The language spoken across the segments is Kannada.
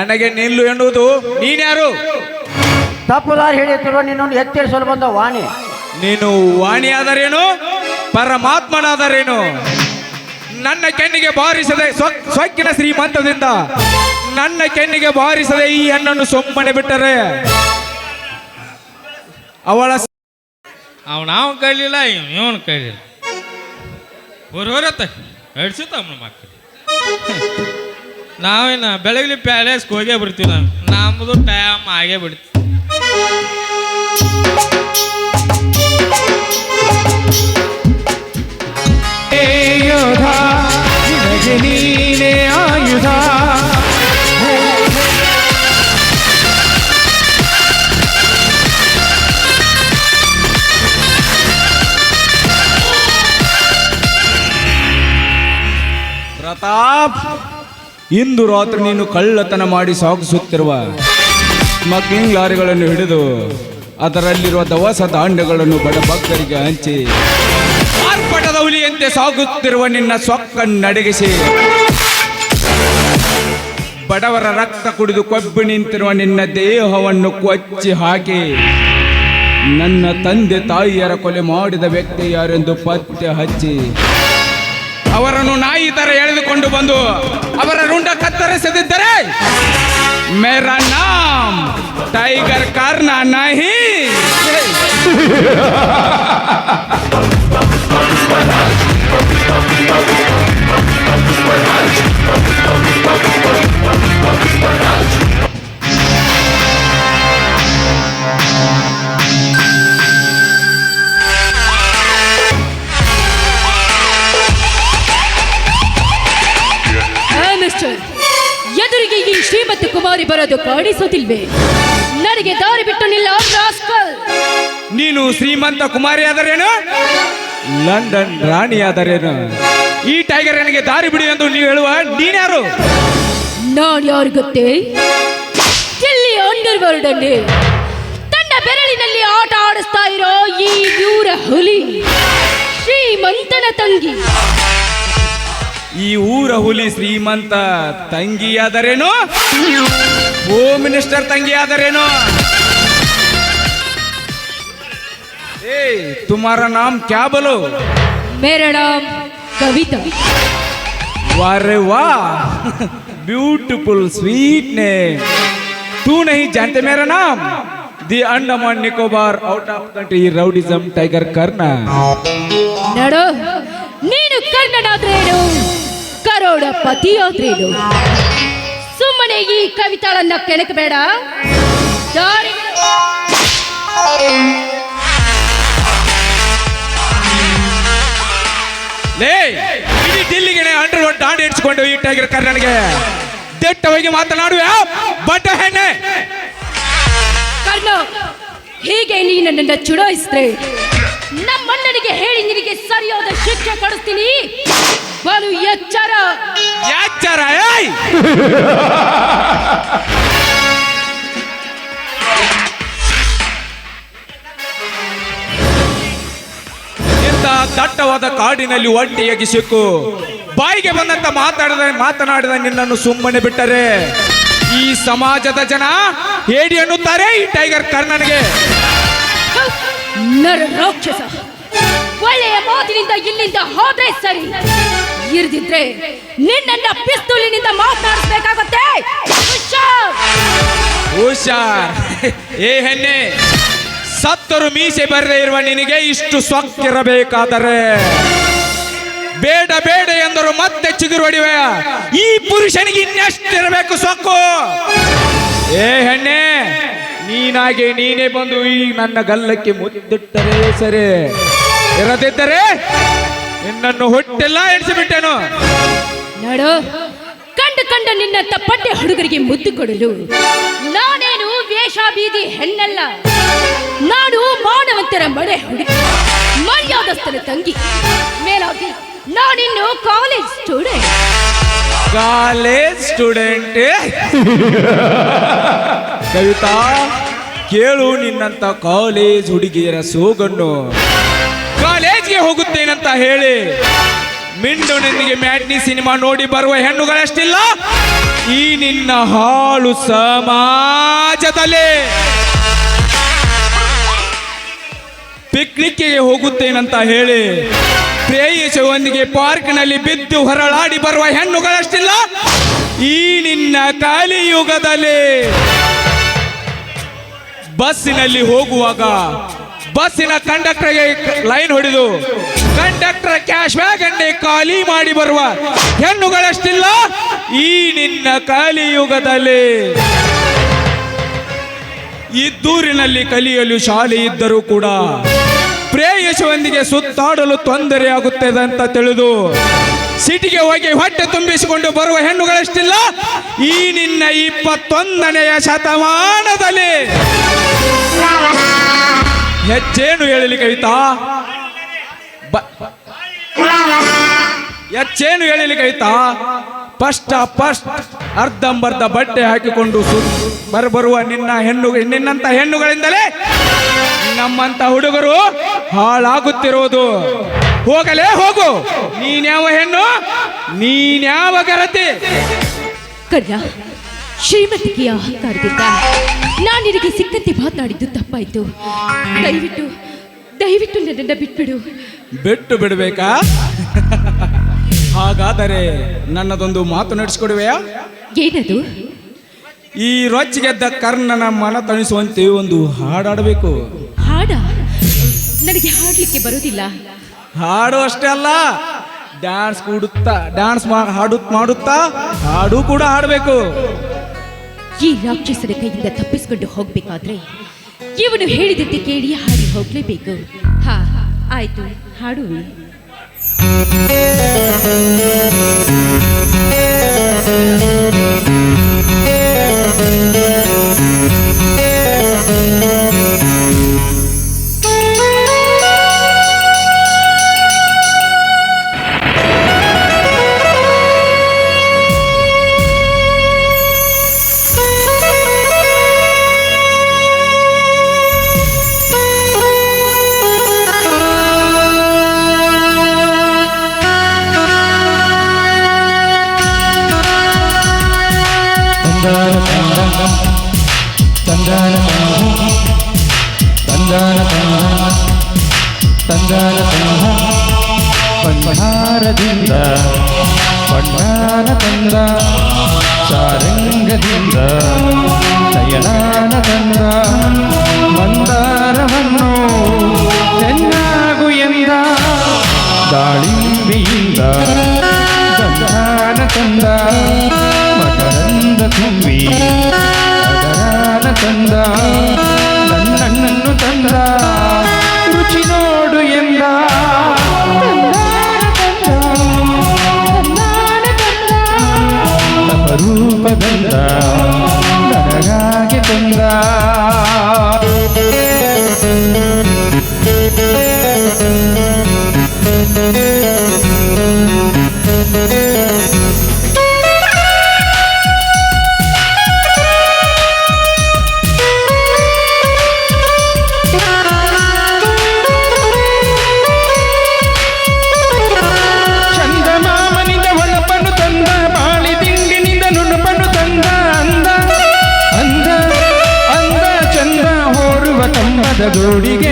ನನಗೆ ನಿಲ್ಲು ಎನ್ನುವುದು ನೀನ್ಯಾರು ತಪ್ಪು ದಾರಿ ಹಿಡಿಯುತ್ತಿರುವ ನಿನ್ನನ್ನು ಎತ್ತರಿಸಲು ಬಂದ ವಾಣಿ. ನೀನು ವಾಣಿಯಾದರೇನು? ಪರಮಾತ್ಮನಾದರೇನು? ನನ್ನ ಕೆನ್ನಿಗೆ ಬಾರಿಸದೆ ಸೊಕ್ಕಿನ ಸ್ವಕ್ಕಿನ ಶ್ರೀಮಂತದಿಂದ ನನ್ನ ಕೆನ್ನಿಗೆ ಬಾರಿಸದೆ ಈ ಹೆಣ್ಣನ್ನು ಸುಮ್ಮನೆ ಬಿಟ್ಟರೆ ಅವಳ ಅವನ ಅವನು ಕೈಲಿಲ್ಲ ಇವನು ಕೈಲಿಲ್ಲ. ಹೊರತ ಹೇಳ್ಸುತ್ತ ಅವನ ಮಕ್ಕಳು ನಾವೇನ ಬೆಳಗ್ಲಿ ಪ್ಯಾಲೇಸ್ಗೆ ಹೋಗೇ ಬಿಡ್ತೀವಿ ನಾವು ನಮ್ಮದು ಟೈಮ್ ಆಗೇ ಬಿಡ್ತೀವಿ ಹೇ ಯೋಧ ನಿನಗೆ ನೀನೇ ಆಯುಧ ಪ್ರತಾಪ್ ಇಂದು ರಾತ್ರಿ ನೀನು ಕಳ್ಳತನ ಮಾಡಿ ಸಾಗಿಸುತ್ತಿರುವ ಸ್ಮಗ್ಲಿಂಗ್ ಲಾರಿಗಳನ್ನು ಹಿಡಿದು ಅದರಲ್ಲಿರುವ ದವಸ ದಾಂಡಗಳನ್ನು ಬಡ ಭಕ್ತರಿಗೆ ಹಂಚಿ ಆರ್ಪಟದ ಹುಲಿಯಂತೆ ಸಾಗುತ್ತಿರುವ ನಿನ್ನ ಸೊಕ್ಕನ್ನು ಅಡಗಿಸಿ ಬಡವರ ರಕ್ತ ಕುಡಿದು ಕೊಬ್ಬಿ ನಿಂತಿರುವ ನಿನ್ನ ದೇಹವನ್ನು ಕೊಚ್ಚಿ ಹಾಕಿ. ನನ್ನ ತಂದೆ ತಾಯಿಯರ ಕೊಲೆ ಮಾಡಿದ ವ್ಯಕ್ತಿ ಯಾರೆಂದು ಪತ್ತೆ ಹಚ್ಚಿ. ಅವರನ್ನು ನಾಯಿ ತರ ಎಳೆದುಕೊಂಡು ಬಂದು ಅವರ ರುಂಡ ಕತ್ತರಿಸದಿದ್ದರೆ ಮೇರಾ ನಾಮ್ ಟೈಗರ್ ಕಾರ್ನ ನಹಿ. ಮಿಸ್ಟರ್ ಎದುರಿಗೆ ಈ ಶ್ರೀಮತಿ ಕುಮಾರಿ ಬರೋದು ಕಾಣಿಸೋದಿಲ್ವೇ? ನನಗೆ ದಾರಿ ಬಿಟ್ಟು ನಿಲ್ಲ ರಾಸ್ಕಲ್. ನೀನು ಶ್ರೀಮಂತ ಕುಮಾರಿ ಆದರೇನು? ಲಂಡನ್ ರಾಣಿ ಆದರೇನು? ಈ ಟೈಗರ್ ನನಗೆ ದಾರಿ ಬಿಡಿ ಎಂದು ನೀವು ಹೇಳುವ ನೀನ್ಯಾರು ನಾನು ಯಾರು ಗೊತ್ತೇ? ಚಿಲ್ಲಿ ಅಂಡರ್ ವರ್ಲ್ಡ್ ಅಲ್ಲಿ ತನ್ನ ಬೆರಳಿನಲ್ಲಿ ಆಟ ಆಡಿಸ್ತಾ ಇರೋ ಈ ದೂರ ಹುಲಿ ಶ್ರೀಮಂತನ ತಂಗಿ. ಈ ಊರ ಹುಲಿ ಶ್ರೀಮಂತ ತಂಗಿಯಾದರೇನು ಹೋಮ್ ಮಿನಿಸ್ಟರ್ ತಂಗಿಯಾದರೇನು ಏ ತುಮಾರ ನಾಮ್ ಕ್ಯಾ ಬಲೋ ಮೇರಾ ನಾಮ್ ಕವಿತಾ वारे वाह ब्यूटीफुल स्वीट नेम तू नहीं जानते मेरा नाम the Andaman Nicobar out of country rowdyism tiger करना ನಡು ನೀನು ಕನ್ನಡಾದ್ರೇನು? ಕರೋಡ ಪತಿಯಾದ್ರೇನು ಸುಮ್ಮನೆ ಈ ಕವಿತಾಳನ್ನ ಕೆಣಕಬೇಡ. ಲೇ ಇಡೀ ದಿಲ್ಲಿಗೆ ಅಂಡರ್ ಒಂದು ದಾಂಡು ಹಿಡಿಸ್ಕೊಂಡು ಇಟ್ಟಾಗಿರೋ ಕರ್ನಾಟಕ ದಿಟ್ಟವಾಗಿ ಮಾತನಾಡುವೆ ಬಟ ಹೆಣ್ಣೆ. ಕರ್ಣ ಹೀಗೆ ನೀ ನನ್ನನ್ನು ಚುಡಾಯಿಸ್ತ್ರೆ. ನಮ್ಮಣ್ಣನಿಗೆ ಹೇಳಿ ನಿನಗೆ ಸರಿಯಾದ ಶಿಕ್ಷೆ ಕೊಡಿಸ್ತೀನಿ. ಬಲು ಎಚ್ಚರ. ಎಚ್ಚರ, ಏಯ್! ದಟ್ಟವಾದ ಕಾಡಿನಲ್ಲಿ ಒಂಟಿಯಾಗಿ ಸಿಕ್ಕು. ಬಾಯಿಗೆ ಬಂದಂತ ಮಾತಾಡಿದ ಮಾತನಾಡಿದ ನಿನ್ನನ್ನು ಸುಮ್ಮನೆ ಬಿಟ್ಟರೆ ಈ ಸಮಾಜದ ಜನ ಹೇಡಿ ಅನ್ನುತ್ತಾರೆ ಈ ಟೈಗರ್ ಕರ್ಣನಿಗೆ. ನರ ರಾಕ್ಷಸ ಒಳ್ಳೆಯ ಮಾತಿನಿಂದ ಇಲ್ಲಿಂದ ಹೋದ್ರೆ ಸರಿ. ಇರ್ದಿದ್ರೆ ನಿನ್ನನ್ನ ಪಿಸ್ತೂಲಿನಿಂದ ಮಾತನಾಡಿಸ್ಬೇಕಾಗತ್ತೆ. ಹುಷಾರ್! ಏ ಹೆಣ್ಣೆ, ಸತ್ತರು ಮೀಸೆ ಬರದೇ ಇರುವ ನಿನಗೆ ಇಷ್ಟು ಸೊಕ್ಕಿರಬೇಕಾದರೆ ಬೇಡ ಬೇಡ ಎಂದರು ಮತ್ತೆ ಚಿಗುರು ಹೊಡಿವೆ. ಈ ಪುರುಷನಿಗೆ ಇನ್ನೆಷ್ಟಿರಬೇಕು ಸೊಕ್ಕು? ಏ ಹೆಣ್ಣೆ ನೀನಾಗೆ ನೀನೇ ಬಂದು ಈ ನನ್ನ ಗಲ್ಲಕ್ಕೆ ಮುದ್ದಿಟ್ಟರೆ ಸರಿ. ಇರದಿದ್ದರೆ ನಿನ್ನನ್ನು ಹೊಟ್ಟೆಲ್ಲ ಎಣಿಸಿಬಿಟ್ಟೆನು. ನೋಡು ಕಂಡು ಕಂಡ ನಿನ್ನ ತಪ್ಪಟ್ಟೆ ಹುಡುಗರಿಗೆ ಮುದ್ದು ಕೊಡಲು ನಾನೇನು ವೇಷ ಬೀದಿ ಹೆಣ್ಣಲ್ಲ. ನಾನು ಮಾನವಂತರ ಮಳೆ ಹುಡುಗಿ ಮರ್ಯಾದಸ್ಥನ ತಂಗಿ. ಮೇಲಾಗಿ ನಾನಿನ್ನು college student college student Kavita ಕೇಳು ನಿನ್ನಂತ ಕಾಲೇಜ್ ಹುಡುಗಿಯರ ಸೋಗನ್ನು. ಕಾಲೇಜ್ಗೆ ಹೋಗುತ್ತೇನಂತ ಹೇಳಿ ಮಿಂಡೊನೊಂದಿಗೆ ಮ್ಯಾಟ್ನಿ ಸಿನಿಮಾ ನೋಡಿ ಬರುವ ಹೆಣ್ಣುಗಳಷ್ಟಿಲ್ಲ, ಈ ನಿನ್ನ ಹಾಳು ಸಮಾಜದಲ್ಲಿ. ಪಿಕ್ನಿಕ್ಗೆ ಹೋಗುತ್ತೇನಂತ ಹೇಳಿ ಪ್ರೇಯಸೊಂದಿಗೆ ಪಾರ್ಕ್ನಲ್ಲಿ ಬಿದ್ದು ಹೊರಳಾಡಿ ಬರುವ ಹೆಣ್ಣುಗಳಷ್ಟಿಲ್ಲ, ಈ ನಿನ್ನ ಕಾಲಿಯುಗದಲ್ಲಿ. ಬಸ್ಸಿನಲ್ಲಿ ಹೋಗುವಾಗ ಬಸ್ಸಿನ ಕಂಡಕ್ಟರ್ಗೆ ಲೈನ್ ಹೊಡೆದು, ಕಂಡಕ್ಟರ್, ಕ್ಯಾಶ್ ಬ್ಯಾಗ್ ಖಾಲಿ ಮಾಡಿ ಬರುವ ಹೆಣ್ಣುಗಳಷ್ಟಿಲ್ಲ, ಈ ನಿನ್ನ ಕಾಲಿಯುಗದಲ್ಲಿ. ಇದ್ದೂರಿನಲ್ಲಿ ಕಲಿಯಲು ಶಾಲೆ ಇದ್ದರೂ ಕೂಡ ಪ್ರೇಯಸೊಂದಿಗೆ ಸುತ್ತಾಡಲು ತೊಂದರೆಯಾಗುತ್ತದೆ ಅಂತ ತಿಳಿದು ಸಿಟಿಗೆ ಹೋಗಿ ಹೊಟ್ಟೆ ತುಂಬಿಸಿಕೊಂಡು ಬರುವ ಹೆಣ್ಣುಗಳಷ್ಟಿಲ್ಲ, ಈ ನಿನ್ನ ಇಪ್ಪತ್ತೊಂದನೆಯ ಶತಮಾನದಲ್ಲಿ. ಹೆಚ್ಚೇನು ಹೇಳಲಿ ಕವಿತಾ? ಹೆಚ್ಚೇನು ಹೇಳಲಿ ಕವಿತಾ? ಫಸ್ಟ್ ಫಸ್ಟ್ ಅರ್ಧಂಬರ್ಧ ಬಟ್ಟೆ ಹಾಕಿಕೊಂಡು ಬರಬರುವ ನಿನ್ನ ಹೆಣ್ಣು ನಿನ್ನಂತ ಹೆಣ್ಣುಗಳಿಂದಲೇ ನಮ್ಮಂತ ಹುಡುಗರು ಹಾಳಾಗುತ್ತಿರುವುದು. ಹೋಗಲೇ ಹೋಗು. ನೀನ್ಯಾವ ಹೆಣ್ಣು? ನೀನ್ಯಾವ ಗರತಿ ಕರ್ಯ ಶ್ರೀಮತಿಗೆ ಅಹಂಕಾರದಿಂದ ನಾನು ನಿನಗೆ ಸಿಕ್ಕಂತೆ ಮಾತನಾಡಿದ್ದು ತಪ್ಪಾಯ್ತು. ದಯವಿಟ್ಟು ದಯವಿಟ್ಟು ನನ್ನನ್ನು ಬಿಟ್ಬಿಡು. ಬಿಟ್ಟು ಬಿಡಬೇಕಾ? ಹಾಗಾದರೆ ನನ್ನದೊಂದು ಮಾತು ನಡೆಸ್ಕೊಡುವೆಯಾ? ಏನದು? ಈ ರೊಚ್ಚಿಗೆದ್ದ ಕರ್ಣನ ಮನ ತಣಿಸುವಂತೆ ಒಂದು ಹಾಡಾಡಬೇಕು. ಹಾಡ? ನನಗೆ ಹಾಡಲಿಕ್ಕೆ ಬರೋದಿಲ್ಲ ಹಾಡು ಅಷ್ಟೇ ಅಲ್ಲ ಡ್ಯಾನ್ಸ್ ಕೂಡುತ್ತಾ ಡ್ಯಾನ್ಸ್ ಹಾಡು ಮಾಡುತ್ತಾ, ಹಾಡು ಕೂಡ ಹಾಡಬೇಕು. ಈ ರಾಕ್ಷಸರ ಕೈಯಿಂದ ತಪ್ಪಿಸಿಕೊಂಡು ಹೋಗ್ಬೇಕಾದ್ರೆ ಇವನು ಹೇಳಿದಂತೆ ಕೇಳಿ ಹಾಡಿ ಹೋಗ್ಲೇಬೇಕು. ಹಾ, ಆಯ್ತು, ಹಾಡುವೆ. ತಂದಾನ ತಂದಾನ ತಂದಾನ ತಂದಾನ ತಂದ ಬಂಧಾರದಿಂದ ಬಣ್ಣಾನ ತಂದ ಸಾರಂಗದಿಂದ ನಯನಾನ ತಂದ ಮಂದಾರವನ್ನು ಚೆನ್ನಾಗು ಎಂದ ದಾಳಿಂಬೆಯಿಂದ ಗಂಧಾನ ತಂದ ಮಕರಂದ ತುಂಬಿ ಅದರಾನ ತಂದ ನನ್ನನ್ನು ತಂದ ರುಚಿ ನೋಡು ಎಂದ ರೂಪದಂದ ನನಗಾಗಿ ತಂದ Rodríguez.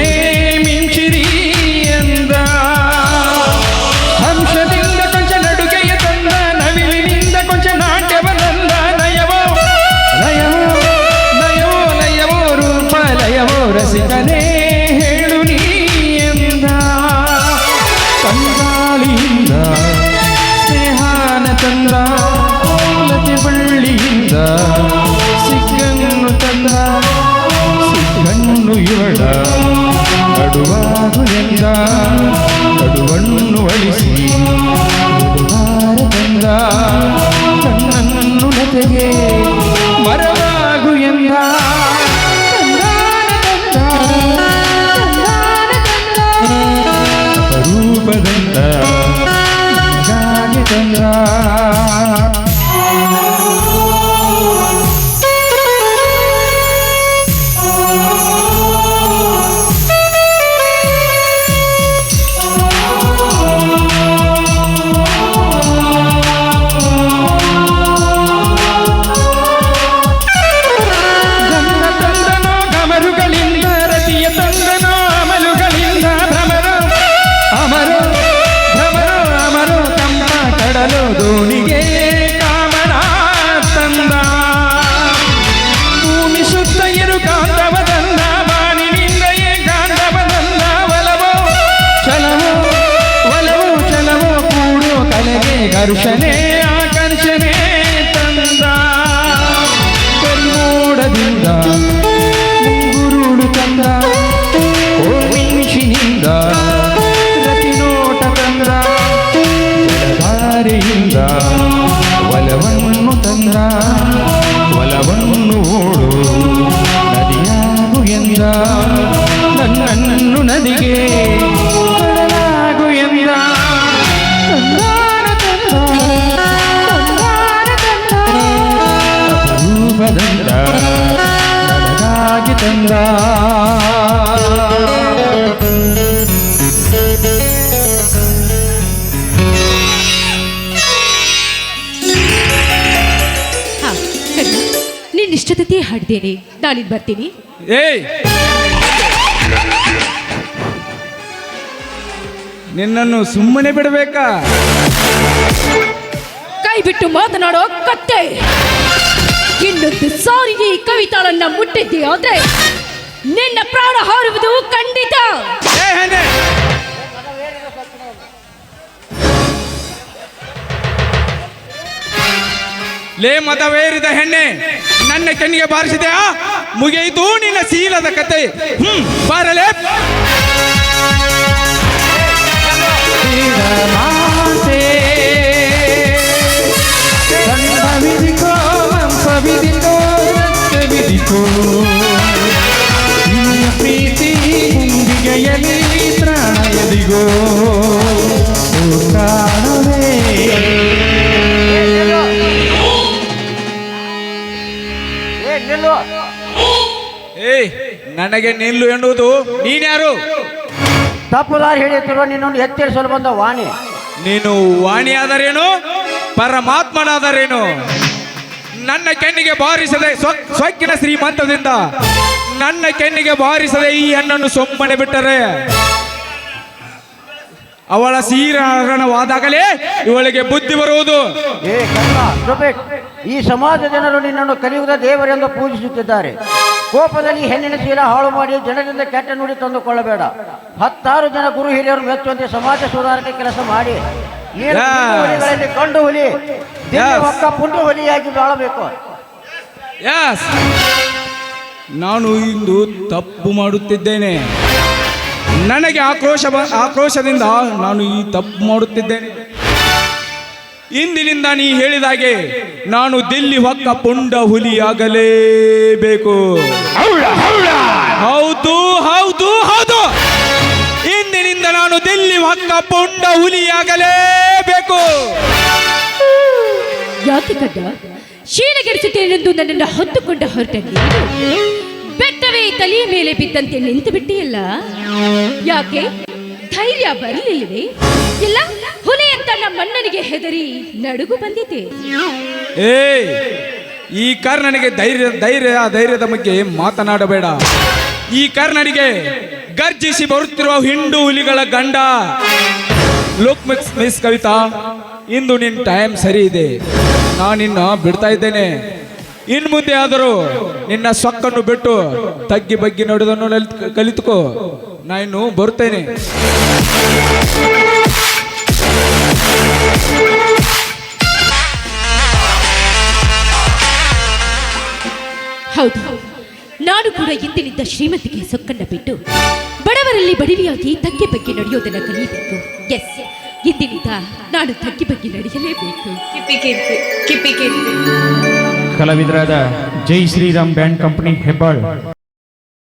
ಘರ್ಷಣೆ ಆಕರ್ಷಣೆ ತಂದ ಕರಿಮೋಡದಿಂದ ಮುಂಗುರುಳು ತಂದ ಮಿಷಿನಿಂದ ರತಿನೋಟ ತಂದ ಜಲಧಾರೆಯಿಂದ ಒಲವನ್ನು ತಂದ ಒಲವನ್ನು ಓಡು ನದಿಯಾಗು ಎಂದ ನನ್ನನ್ನು ನದಿಗೆ ಕಣ್ಣ ನಿನ್ನ ಇಷ್ಟದತೆ ಹಾಡ್ದೇನೆ ನಾನಿನ್ ಬರ್ತೀನಿ. ಏಯ್! ನಿನ್ನನ್ನು ಸುಮ್ಮನೆ ಬಿಡಬೇಕಾ? ಕೈ ಬಿಟ್ಟು ಮಾತನಾಡೋ ಕತ್ತೆ. ಇನ್ನೊಂದು ಸಾರಿಗೆ ಈ ಕವಿತಾಳನ್ನ ಮುಟ್ಟಿದ್ದೀಯ ಆದ್ರೆ ನಿನ್ನ ಪ್ರಾಣ ಹಾರುವುದು ಖಂಡಿತ. ಲೇ ಮತವೇರಿದ ಹೆಣ್ಣೆ ನನ್ನ ಕಣ್ಣಿಗೆ ಬಾರಿಸಿದೆಯಾ? ಮುಗಿಯಿತು ನಿನ್ನ ಶೀಲದ ಕತೆ. ಹ್ಮ್ ಬಾರಲೇ. ಮಾತೆ ನಿನ್ನ ಪ್ರೀತಿ ಪ್ರಾಣ ಎದಿಗೋ ಏಯ್ ನನಗೆ ನಿಲ್ಲು ಎನ್ನುವುದು ನೀನ್ಯಾರು? ತಪ್ಪು ದಾರಿ ಹಿಡಿಯುತ್ತಿರುವ ನಿನ್ನನ್ನು ಎಚ್ಚರಿಸಲು ಬಂದ ವಾಣಿ. ನೀನು ವಾಣಿಯಾದರೇನು? ಪರಮಾತ್ಮನಾದರೇನು? ನನ್ನ ಕೆನ್ನಿಗೆ ಬಾರಿಸದೆ ಸೊಕ್ಕಿನ ಶ್ರೀಮಂತದಿಂದ ನನ್ನ ಕೆನ್ನಿಗೆ ಬಾರಿಸದೆ ಈ ಹೆಣ್ಣನ್ನು ಸೊಮ್ಮನೆ ಬಿಟ್ಟರೆ ಅವಳ ಸೀರಣವಾದಾಗಲೇ ಇವಳಿಗೆ ಬುದ್ಧಿ ಬರುವುದು. ಏ. ಈ ಸಮಾಜ ಜನರು ನಿನ್ನನ್ನು ಕಲಿಯುವುದ ದೇವರೆಂದು ಪೂಜಿಸುತ್ತಿದ್ದಾರೆ. ಕೋಪದಲ್ಲಿ ಹೆಣ್ಣಿನ ಸೀರ ಹಾಳು ಮಾಡಿ ಜನರಿಂದ ಕೆಟ್ಟ ನುಡಿ ತಂದುಕೊಳ್ಳಬೇಡ. ಹತ್ತಾರು ಜನ ಗುರು ಹಿರಿಯರು ಮೆಚ್ಚುವಂತೆ ಸಮಾಜ ಸುಧಾರಕ ಕೆಲಸ ಮಾಡಿ. ಹುಲಿಗಳಲ್ಲಿ ಕಂಡು ಹುಲಿ ಒಕ್ಕ ಪುಂಡು ಹುಲಿಯಾಗಿ ಬಾಳಬೇಕು. ಯಸ್ ನಾನು ಇಂದು ತಪ್ಪು ಮಾಡುತ್ತಿದ್ದೇನೆ. ನನಗೆ ಆಕ್ರೋಶ ಬ- ಆಕ್ರೋಶದಿಂದ ನಾನು ಈ ತಪ್ಪು ಮಾಡುತ್ತಿದ್ದೇನೆ. ಇಂದಿನಿಂದ ನೀ ಹೇಳಿದಾಗೆ ನಾನು ದಿಲ್ಲಿ ಹೊಕ್ಕ ಪುಂಡ ಹುಲಿಯಾಗಲೇಬೇಕು ಹೌದು ಹೌದು ಹೌದು. ಪುಂಡ ಹುಲಿಯಾಗಲೇಬೇಕು ಯಾಕೆ ಕಡ್ಡ ಶೀಲಗೆಡಿಸುತ್ತೇನೆಂದು ನನ್ನನ್ನು ಹೊತ್ತುಕೊಂಡ ಹೊರಟ ನೀನು ಬೆಟ್ಟವೇ ತಲೆಯ ಮೇಲೆ ಬಿದ್ದಂತೆ ನಿಂತು ಬಿಟ್ಟಿಯಲ್ಲ? ಯಾಕೆ? ಧೈರ್ಯ ಬರಲಿಲ್ಲವೇ? ಇಲ್ಲ ಹುಲಿ ಅಂತ ನಮ್ಮಣ್ಣನಿಗೆ ಹೆದರಿ ನಡುಗು ಬಂದಿದೆ ಏ ಈ ಕರ್ಣನಿಗೆ ಧೈರ್ಯ ಧೈರ್ಯ ಧೈರ್ಯದ ಬಗ್ಗೆ ಮಾತನಾಡಬೇಡ. ಈ ಕರ್ಣನಿಗೆ ಗರ್ಜಿಸಿ ಬರುತ್ತಿರುವ ಹಿಂಡು ಹುಲಿಗಳ ಗಂಡ ಲುಕ್ ಮಿಕ್ಸ್ ಮಿಸ್ ಕವಿತಾ ಇಂದು ನಿನ್ನ ಟೈಮ್ ಸರಿ ಇದೆ. ನಾನು ಇನ್ನು ಬಿಡ್ತಾ ಇದ್ದೇನೆ. ಇನ್ ಮುಂದೆ ಆದರೂ ನಿನ್ನ ಸೊಕ್ಕನ್ನು ಬಿಟ್ಟು ತಗ್ಗಿ ಬಗ್ಗಿ ನೋಡೋದನ್ನು ಕಲಿತ್- ಕಲಿತುಕೋ. ನಾ ಇನ್ನು ಬರುತ್ತೇನೆ ಹೌದು. ನಾನು ಕೂಡ ಇಂದಿನಿಂದ ಶ್ರೀಮತಿಗೆ ಸೊಕ್ಕನ್ನ ಬಿಟ್ಟು ಬಡವರಲ್ಲಿ ಬಡವಿಯಾಗಿ ತಗ್ಗೆ ಬಗ್ಗೆ ನಡೆಯೋದನ್ನ ಕಲಿಯಬೇಕು ಎಸ್ ಇಂದಿನಿಂದ ನಾನು ತಗ್ಗೆ ಬಗ್ಗೆ ನಡೆಯಲೇಬೇಕು. ಕಲಾವಿದರಾದ ಜೈ ಶ್ರೀರಾಮ್ ಬ್ಯಾಂಡ್ ಕಂಪನಿ ಹೆಬ್ಬಾಳ್.